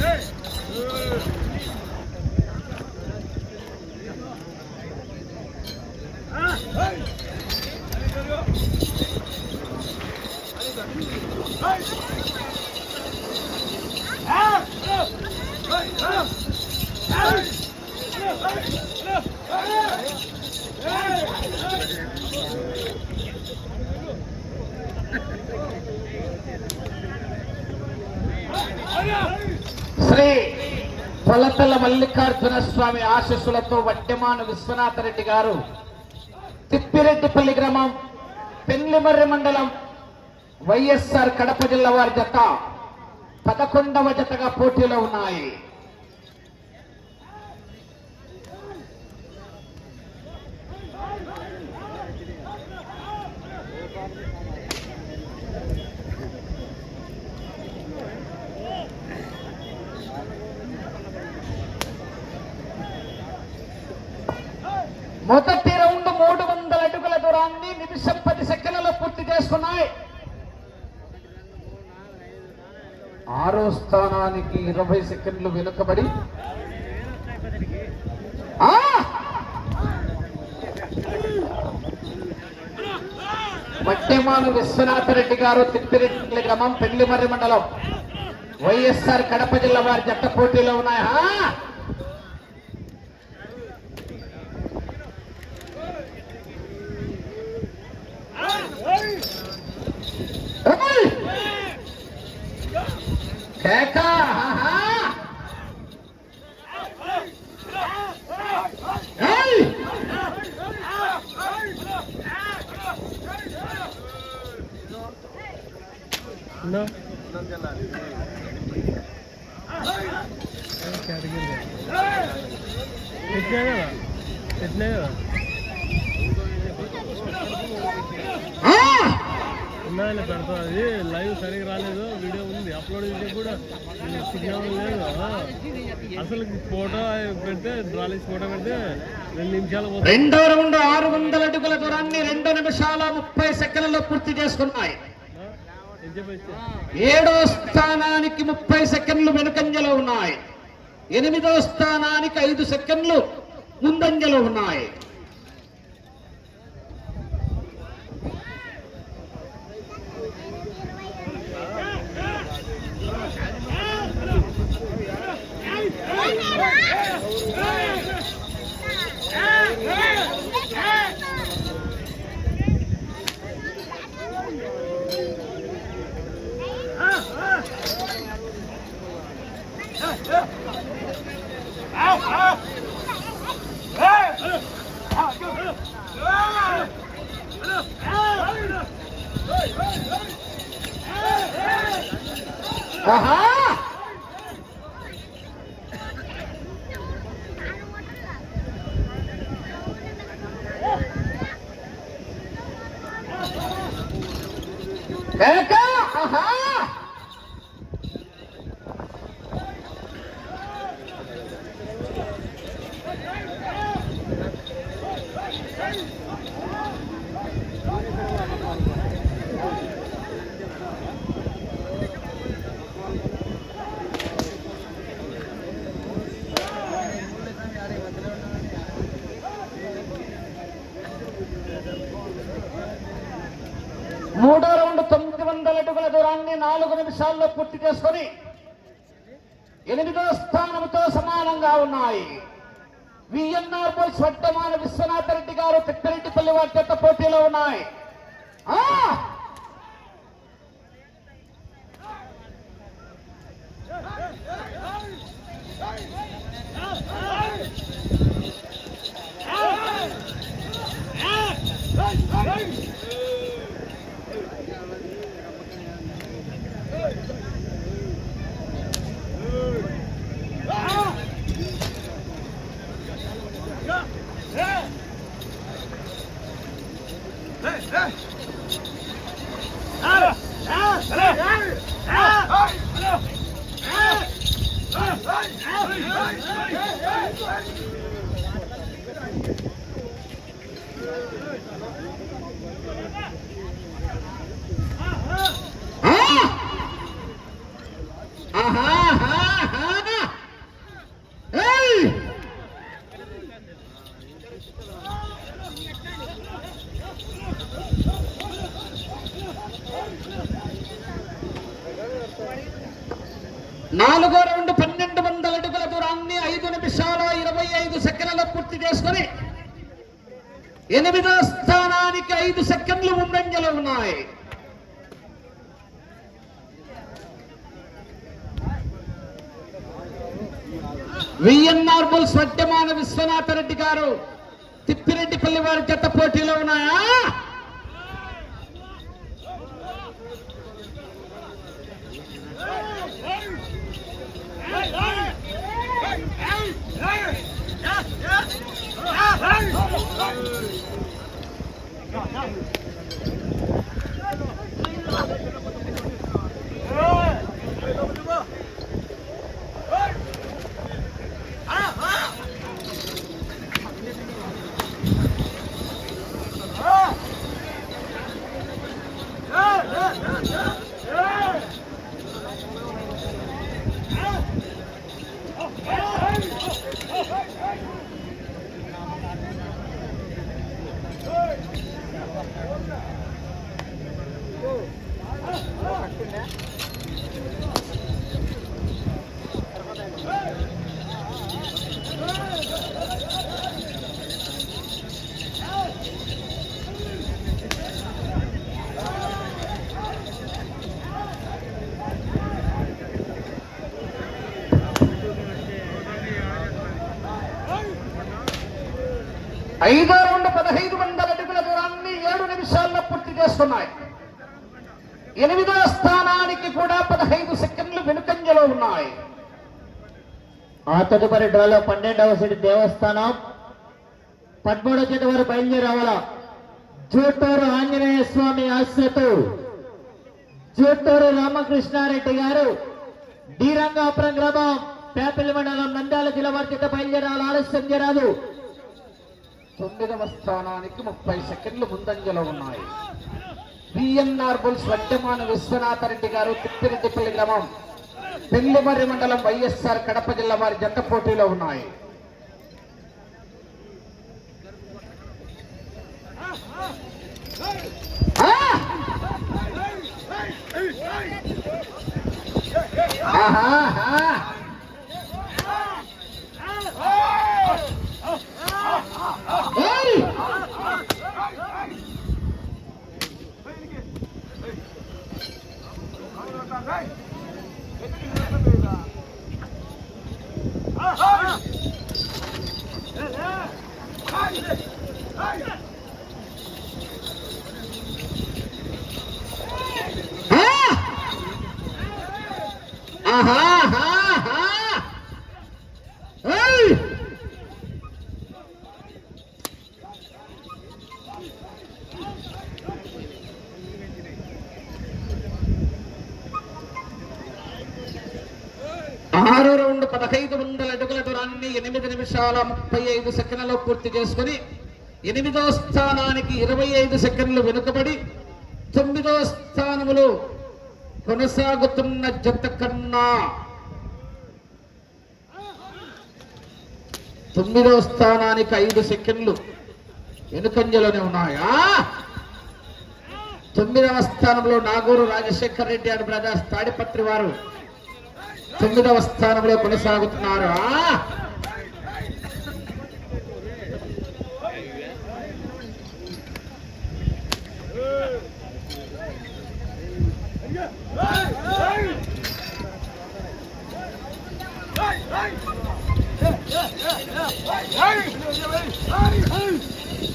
Hey! Shri Polathala Mallikarjuna Swamy ఆశీస్సులతో వడ్డెమాను విశ్వనాథరెడ్డి గారు తిప్పిరెడ్డిపల్లి గ్రామం పెన్లిమర్రి మండలం వైఎస్ఆర్ కడప జిల్లా వారి జత పదకొండవ జతగా పోటీలో ఉన్నాయి. మొదటి రౌండ్ మూడు వందల అడుగుల దూరాన్ని నిమిషం పది సెకండ్లలో పూర్తి చేసుకున్నాయి. ఆరో స్థానానికి ఇరవై సెకండ్లు వెనుకబడి. మట్టిమాను మట్టెమాను విశ్వనాథరెడ్డి గారు తిప్పిరెడ్డి గ్రామం పెళ్ళిమర్రి మండలం. వైఎస్ఆర్ కడప జిల్లా వారి జట్ట పోటీలో ఉన్నాయి. Teca! రెండు రెండో ఆరు వందల అడుగుల దూరాన్ని రెండు నిమిషాల ముప్పై సెకండ్లలో పూర్తి చేసుకున్నాయి. ఏడో స్థానానికి ముప్పై సెకండ్లు వెనుకంజలో ఉన్నాయి. ఎనిమిదో స్థానానికి ఐదు సెకండ్లు ముందంజలో ఉన్నాయి. ఆహా కేక ఆహా మూడో రౌండ్ తొమ్మిది వందల అడుగుల దూరాన్ని నాలుగు నిమిషాల్లో పూర్తి చేసుకొని ఎనిమిదో స్థానంతో సమానంగా ఉన్నాయి. విఎన్ఆర్ బాయ్స్ వడ్డమాన విశ్వనాథ రెడ్డి గారు తిప్పిరెడ్డిపల్లి వారి చెత్త పోటీలో ఉన్నాయి. ఆహా, ఆహా, Yeah. ఐదో రెండు పదహైదు వందల అడుగుల దూరాన్ని ఏడు నిమిషాల్లో పూర్తి చేస్తున్నాయి. ఎనిమిదో స్థానానికి కూడా పదహైదు సెకండ్లు వెనుకంజలో ఉన్నాయి. ఆ తదుపరి డ్రాలో పన్నెండవ సిటీ దేవస్థానం. పదమూడవ చేతి వారు బయలుదేరావాల? జూటూరు ఆంజనేయ స్వామి ఆశతో జూటూరు రామకృష్ణారెడ్డి గారు శ్రీరంగాపురం గ్రామం పేపల్లి మండలం నంద్యాల జిల్లా వారి చేత బయలుదేరాలి? ఆలస్యం చేయరాదు. తొమ్మిదవ స్థానానికి ముప్పై సెకండ్లు ముందంజలో ఉన్నాయి. బిఎన్ఆర్ బుల్స్ వడ్డమాన విశ్వనాథ రెడ్డి గారు తిప్పిరెడ్డిపల్లి గ్రామం పెళ్ళిమర్రి మండలం వైఎస్ఆర్ కడప జిల్లా వారి జంట పోటీలో ఉన్నాయి. ఆహా ఆహాహా! ఏయ్! ఆ! ఆహాహాహా! ఏయ్! ఆరో రౌండ్ పదహైదు వందల అడుగుల దూరాన్ని ఎనిమిది నిమిషాల ముప్పై ఐదు సెకండ్లలో పూర్తి చేసుకుని ఎనిమిదో స్థానానికి ఇరవై ఐదు సెకండ్లు వెనుకబడి తొమ్మిదో స్థానములో కొనసాగుతున్న జత కన్నా తొమ్మిదో స్థానానికి ఐదు సెకండ్లు వెనుకంజలోనే ఉన్నాయా? తొమ్మిదవ స్థానంలో నాగూరు రాజశేఖర్ రెడ్డి అని బ్రదర్స్ తాడిపత్రి వారు తొమ్మిదవ స్థానంలో కొనసాగుతున్నారు.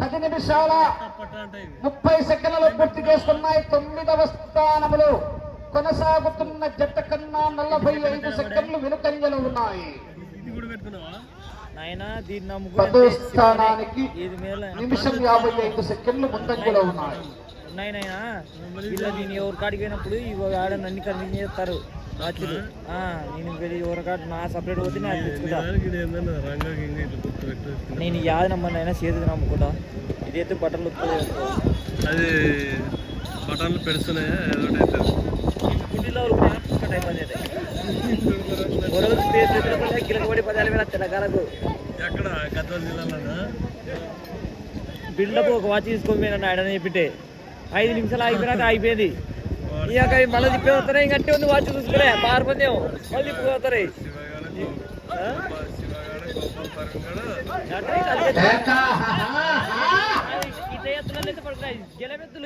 పది నిమిషాల. ముప్పై సెకండ్లు పూర్తి చేసుకున్నాయి. తొమ్మిదవ స్థానములో కొనసాగుతున్న జట్ట కన్నా నలభై ఐదు సెకండ్లు వెనుకంజలు ఉన్నాయి. పదో స్థానానికి నిమిషం యాభై ఐదు సెకండ్లు ముందంజలో ఉన్నాయి. నాయనా వీళ్ళు ఎవరి కాడికి పోయినప్పుడు ఇవి ఆడ నన్ను కన్విన్స్ చేస్తారు. నేను వెళ్ళి ఎవరి కాడ నా సపరేట్ పోతే నాకు తెచ్చుకుంటా. నేను యాద నమ్మని అయినా చేతికి నమ్ముకుంటా. ఇదైతే బట్టలు అది బటన్లు పెడుతున్నాయా? ఏదో గిలకబడి పదాలు వేల తెలంగాణకు ఎక్కడ? గద్వాల ఒక వాచ్ తీసుకొని పోయినా ఆయన చెప్పితే ఐదు నిమిషాలు అయిపోయినాక అయిపోయింది ఇక అవి మళ్ళీ తిప్పి వస్తారా ఉంది వాచ్ చూసుకునే పారిపోతే మళ్ళీ తిప్పి వస్తాయి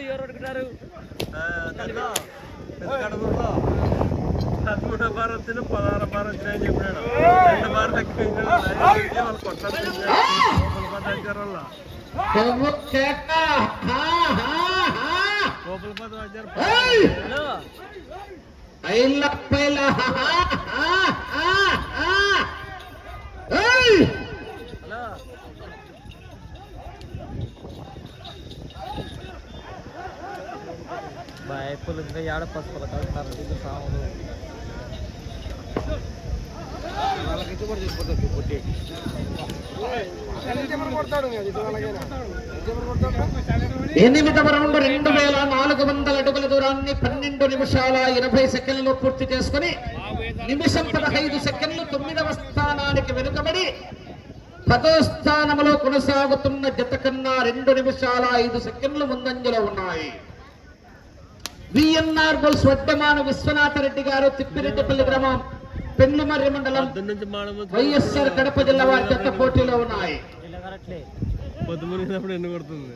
ఎవరు అడుగుతారు పదమూడో బార్ వచ్చిన పదహారు బార్ చెప్పినాడు రెండు బార్ తగ్గిపోయింది వాళ్ళు బాయప్పులు ఇంకా ఏడ పసుపులు కలుగుతారు ఇది ఎనిమిదవ రౌండ్ రెండు వేల నాలుగు వందల అడుగుల దూరాన్ని పన్నెండు నిమిషాల ఎనభై సెకండ్లు పూర్తి చేసుకుని నిమిషం పదహైదు సెకండ్లు తొమ్మిదవ స్థానానికి వెనుకబడి పదో స్థానంలో కొనసాగుతున్న జత కన్నా రెండు నిమిషాల ఐదు సెకండ్లు ముందంజలో ఉన్నాయి. విఎన్ఆర్ బుల్స్ వడ్డమాన విశ్వనాథరెడ్డి గారు తిప్పిరెడ్డిపల్లి గ్రామం పెన్నుమర్రి మండలం వైఎస్ఆర్ కడప జిల్లా వారి జత పోటీలో ఉన్నాయి. ఎన్ని కొడుతుంది?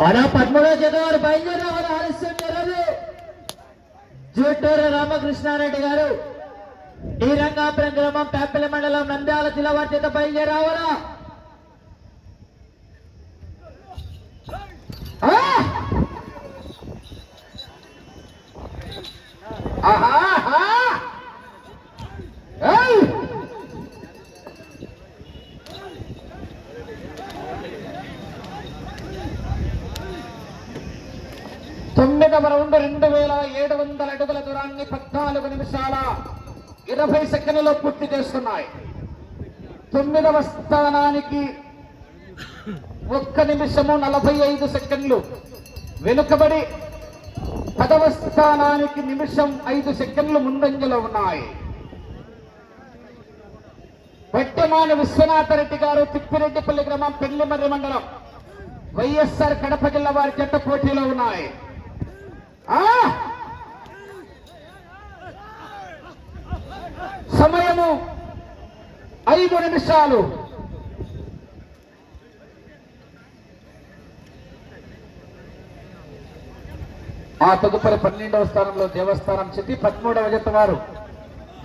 అలా పద్మూడో జత వారు బయలుదేరి రావాలి ఆలస్యం జరగదు. జూటూరు రామకృష్ణారెడ్డి గారు. ఈ రంగాపురం గ్రామం పేపల్లి మండలం నంద్యాల జిల్లా వారి చేత బయలుదేరి రావాలా ఆ! ఆహా ఆహా! ఏయ్! తొమ్మిదవ రౌండ్ రెండు వేల ఏడు వందల అడుగుల దూరాన్ని పద్నాలుగు నిమిషాల ఇరవై సెకండ్లలో పూర్తి చేస్తున్నాయి. తొమ్మిదవ స్థానానికి ఒక్క నిమిషము నలభై ఐదు సెకండ్లు. వెనుకబడి పదవ స్థానానికి నిమిషం ఐదు సెకండ్లు ముందంజలో ఉన్నాయి. వట్టమాన విశ్వనాథరెడ్డి గారు తిప్పిరెడ్డిపల్లి గ్రామం పెళ్ళిమర్రి మండలం. వైఎస్ఆర్ కడప జిల్లా వారి జట్ట పోటీలో ఉన్నాయి. సమయము ఐదు నిమిషాలు. ఆ తదుపరి పన్నెండవ స్థానంలో దేవస్థానం చెంది పదమూడవ జత వారు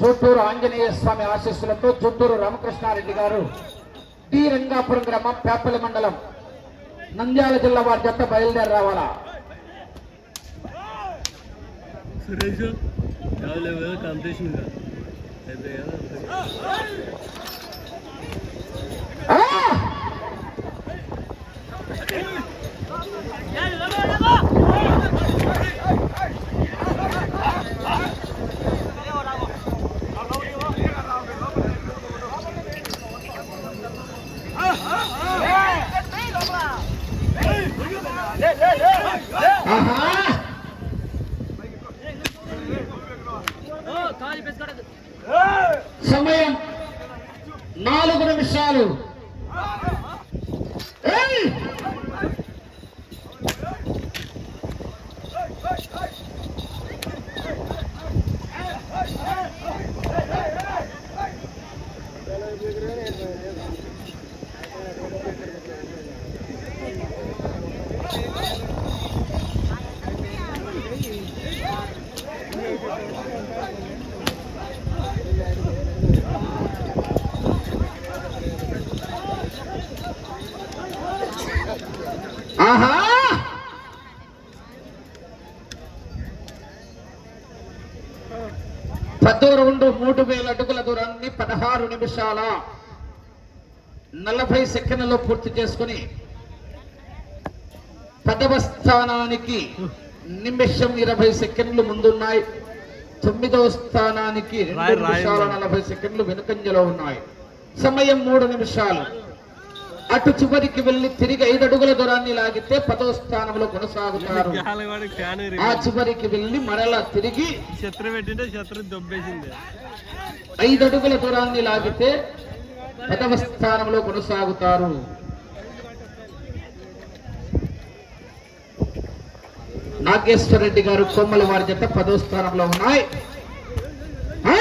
జుట్టూరు ఆంజనేయ స్వామి ఆశీస్సులతో జుట్టూరు రామకృష్ణారెడ్డి గారు టి రంగాపురం గ్రామం పేపల్లి మండలం నంద్యాల జిల్లా వారి జత బయలుదేరి రావాలా? సురేష్. కాదు కాంపిటీషన్ అయితే కదా పదో రౌండ్ మూడు వేల అడుగుల దూరాన్ని పదహారు నిమిషాల నలభై సెకండ్లలో పూర్తి చేసుకుని పదవ స్థానానికి నిమిషం ఇరవై సెకండ్లు ముందున్నాయి. తొమ్మిదవ స్థానానికి రెండు నిమిషాల. నలభై సెకండ్లు వెనుకంజలో ఉన్నాయి. సమయం మూడు నిమిషాలు. అటు చివరికి వెళ్ళి తిరిగి ఐదు అడుగుల దూరాన్ని లాగితే పదో స్థానంలో కొనసాగుతారు. ఆ చివరికి వెళ్ళి మరలా తిరిగి ఐదు అడుగుల దూరాన్ని లాగితే పదవ స్థానంలో కొనసాగుతారు. నాగేశ్వర రెడ్డి గారు కొమ్మల వారి జత పదో స్థానంలో ఉన్నాయి ఆ!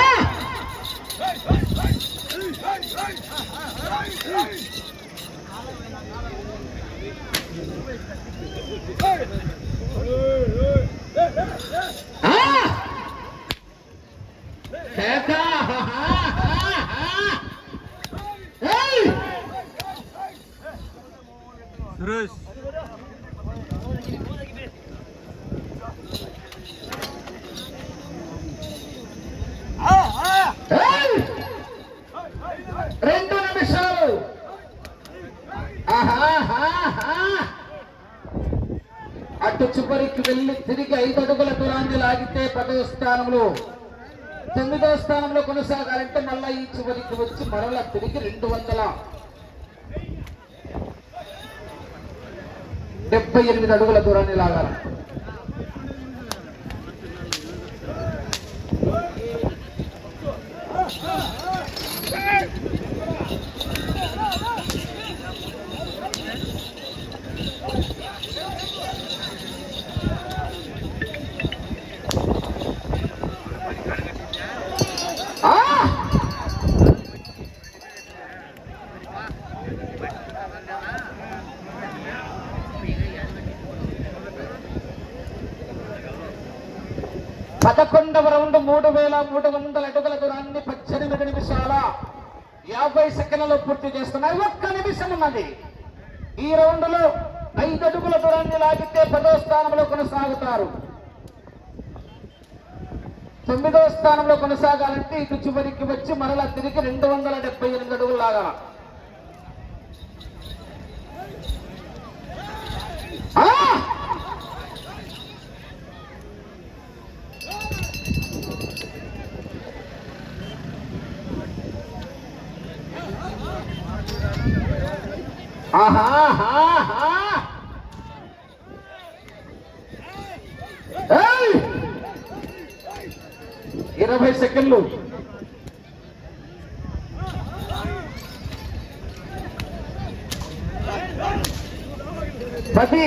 ఆ! కేక! హా, హా, హా, హా! ఏయ్! సురేష్ ఏయ్! రెండు నిమిషాలు ఆహాహాహా! అటు చివరికి వెళ్ళి తిరిగి ఐదు అడుగుల దూరాన్ని లాగితే పదవ స్థానంలో తొమ్మిదవ స్థానంలో కొనసాగాలంటే మళ్ళా ఈ చివరికి వచ్చి మరల తిరిగి రెండు వందల డెబ్బై ఎనిమిది అడుగుల దూరాన్ని లాగాలి ఆ! పదకొండవ రౌండ్ మూడు వేల మూడు వందల అడుగుల దూరాన్ని పద్దెనిమిది నిమిషాల యాభై సెకండ్లలో పూర్తి చేస్తున్నాయి ఒక్క నిమిషం ఉన్నది. ఈ రౌండ్లో ఐదు అడుగుల దూరాన్ని లాగితే పదో స్థానంలో కొనసాగుతారు. తొమ్మిదో స్థానంలో కొనసాగాలంటే ఇటు చివరికి వచ్చి మరలా తిరిగి రెండు వందల డెబ్బై ఎనిమిది అడుగులు లాగా Ah! ఇరవై సెకండ్లు. పది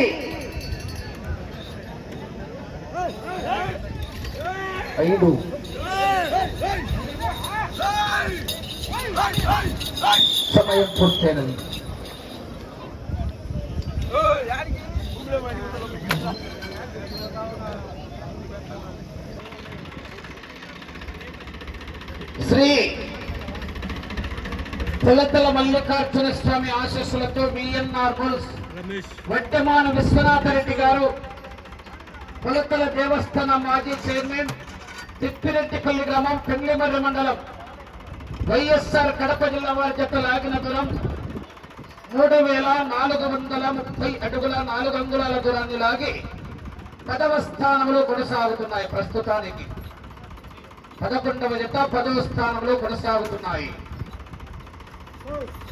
ఐదు. సమయం పూర్తయినది శ్రీ పులతల మల్లికార్జున స్వామి ఆశస్సులతో విఎన్ఆర్ బుల్స్ వడ్డమాన విశ్వనాథరెడ్డి గారు పులతల దేవస్థానం మాజీ చైర్మన్ తిప్పిరెడ్డిపల్లి గ్రామం పెళ్ళిమర్రి మండలం వైఎస్ఆర్ కడప జిల్లా వారి జత లాగిన దూరం మూడు వేల నాలుగు వందల ముప్పై అడుగుల నాలుగు అంగుళాల దూరాన్ని లాగి పదవ స్థానంలో కొనసాగుతున్నాయి ప్రస్తుతానికి. పదకొండవ జత పదవ స్థానంలో కొనసాగుతున్నాయి. 用意。